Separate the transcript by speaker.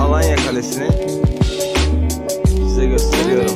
Speaker 1: Alanya Kalesi'ni size gösteriyorum.